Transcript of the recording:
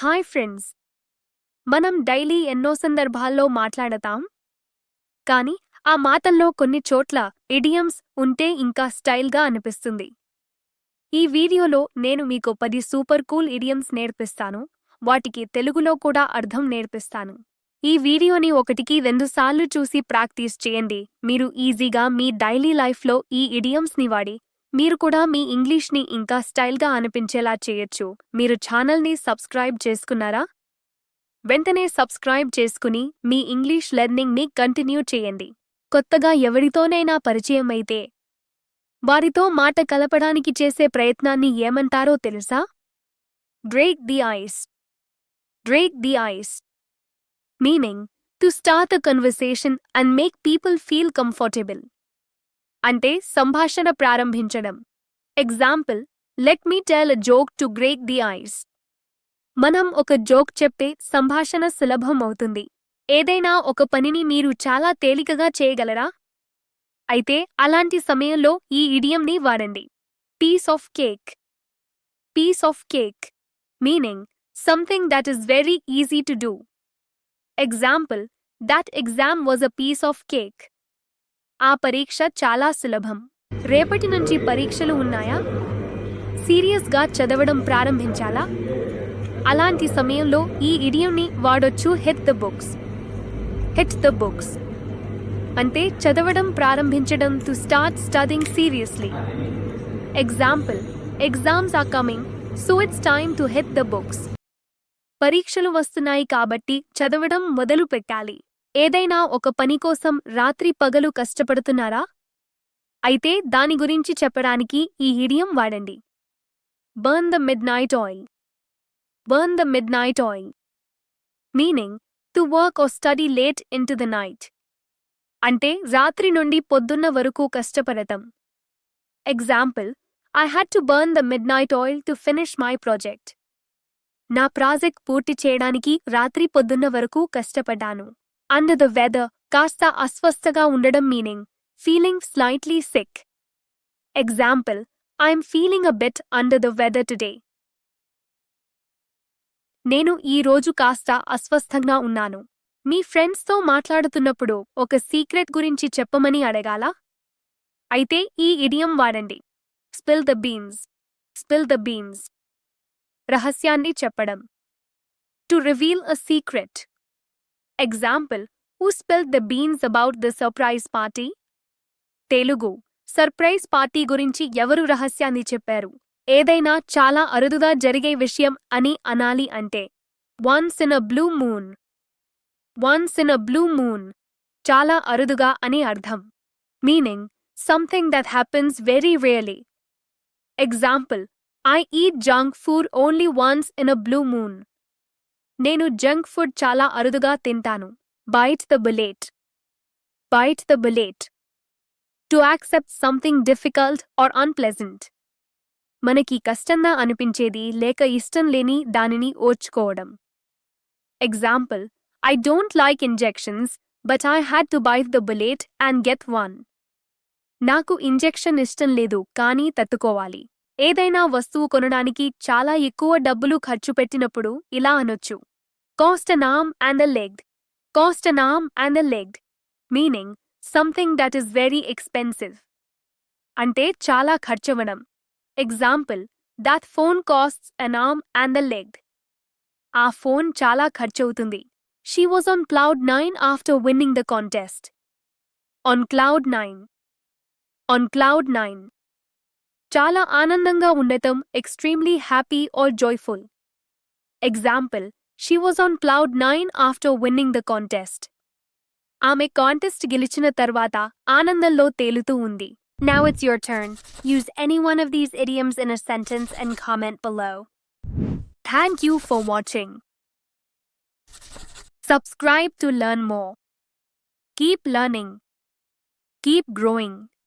Hi friends. మనం daily ఎన్నో సందర్భాల్లో మాట్లాడతాం. కానీ ఆ మాటల్లో కొన్ని చోట్ల ఇడియమ్స్ ఉంటే ఇంకా స్టైల్గా అనిపిస్తుంది. ఈ వీడియోలో నేను మీకు పది సూపర్ కూల్ ఇడియమ్స్ నేర్పిస్తాను. వాటికి తెలుగులో కూడా అర్థం నేర్పిస్తాను. ఈ వీడియోని ఒకటికి రెండుసార్లు చూసి ప్రాక్టీస్ చేయండి. మీరు ఈజీగా మీ డైలీ లైఫ్లో ఈ ఇడియమ్స్ని వాడి మీరు కూడా మీ ఇంగ్లీష్ని ఇంకా స్టైల్గా అనిపించేలా చేయొచ్చు. మీరు ఛానల్ని సబ్స్క్రైబ్ చేసుకున్నారా? వెంటనే సబ్స్క్రైబ్ చేసుకుని మీ ఇంగ్లీష్ లెర్నింగ్ని కంటిన్యూ చేయండి. కొత్తగా ఎవరితోనైనా పరిచయం అయితే వారితో మాట కలపడానికి చేసే ప్రయత్నాన్ని ఏమంటారో తెలుసా? Break the ice break the ice meaning to start a conversation and make people feel comfortable అంటే సంభాషణ ప్రారంభించడం. Example let me tell a joke to break the ice మనం ఒక జోక్ చెప్తే సంభాషణ సులభం అవుతుంది. ఏదైనా ఒక పనిని మీరు చాలా తేలికగా చేయగలరా? అయితే అలాంటి సమయంలో ఈ ఇడియంని వాడండి. Piece of cake piece of cake meaning something that is very easy to do example that exam was a piece of cake ఆ పరీక్ష చాలా సులభం. రేపటి నుంచి పరీక్షలు ఉన్నాయా? సీరియస్గా చదవడం ప్రారంభించాలా? అలాంటి సమయంలో ఈ ఇడియంని వాడొచ్చు hit the books. Hit the books. అంటే చదవడం ప్రారంభించడం to start studying seriously. Example exams are coming so it's time to hit the books. పరీక్షలు వస్తున్నాయి కాబట్టి చదవడం మొదలు పెట్టాలి ఏదైనా ఒక పని కోసం రాత్రి పగలు కష్టపడుతున్నారా? అయితే దాని గురించి చెప్పడానికి ఈ ఇడియం వాడండి. Burn the midnight oil. Burn the midnight oil. Meaning to work or study late into the night. అంటే రాత్రి నుండి పొద్దున్న వరకు కష్టపడటం. Example I had to burn the midnight oil to finish my project. నా ప్రాజెక్ట్ పూర్తి చేయడానికి రాత్రి పొద్దున్న వరకు కష్టపడ్డాను. అండర్ ద వెదర్ కాస్త అస్వస్థగా ఉండడం meaning feeling slightly sick example I'm feeling a bit under the weather today నేను ఈ రోజు కాస్త అస్వస్థంగా ఉన్నాను. మీ ఫ్రెండ్స్తో మాట్లాడుతున్నప్పుడు ఒక సీక్రెట్ గురించి చెప్పమని అడగాలా? అయితే ఈ ఇడియం వాడండి. Spill the beans spill the beans రహస్యాన్ని చెప్పడం. To reveal a secret example who spill the beans about the surprise party Telugu surprise party గురించి ఎవరు రహస్యాన్ని చెప్పారు? ఏదైనా చాలా అరుదుగా జరిగే విషయం అని అనాలి అంటే once in a blue moon once in a blue moon చాలా అరుదుగా అని అర్థం. Meaning something that happens very rarely example I eat junk food only once in a blue moon నేను జంక్ ఫుడ్ చాలా అరుదుగా తింటాను. Bite the bullet bite the bullet to accept something difficult or unpleasant మనకి కష్టంగా అనిపించేది లేక ఇష్టం లేని దానిని ఓర్చుకోవడం. Example I don't like injections but I had to bite the bullet and get one నాకు ఇంజెక్షన్ ఇష్టం లేదు కానీ తట్టుకోవాలి. ఏదైనా వస్తువు కొనడానికి చాలా ఎక్కువ డబ్బులు ఖర్చు పెట్టినప్పుడు ఇలా అనొచ్చు. Cost an arm and a leg cost an arm and a leg meaning something that is very expensive అంటే చాలా ఖర్చవడం. Example that phone costs an arm and a leg ఆ ఫోన్ చాలా ఖర్చవుతుంది. She was on cloud nine after winning the contest on cloud nine on cloud nine చాలా ఆనందంగా ఉండటం extremely happy or joyful example she was on cloud nine after winning the contest ఆమె contest గెలిచిన తర్వాత ఆనందంలో తేలుతూ ఉంది Now it's your turn. Use any one of these idioms in a sentence and comment below. Thank you for watching. Subscribe to learn more. Keep learning. Keep growing.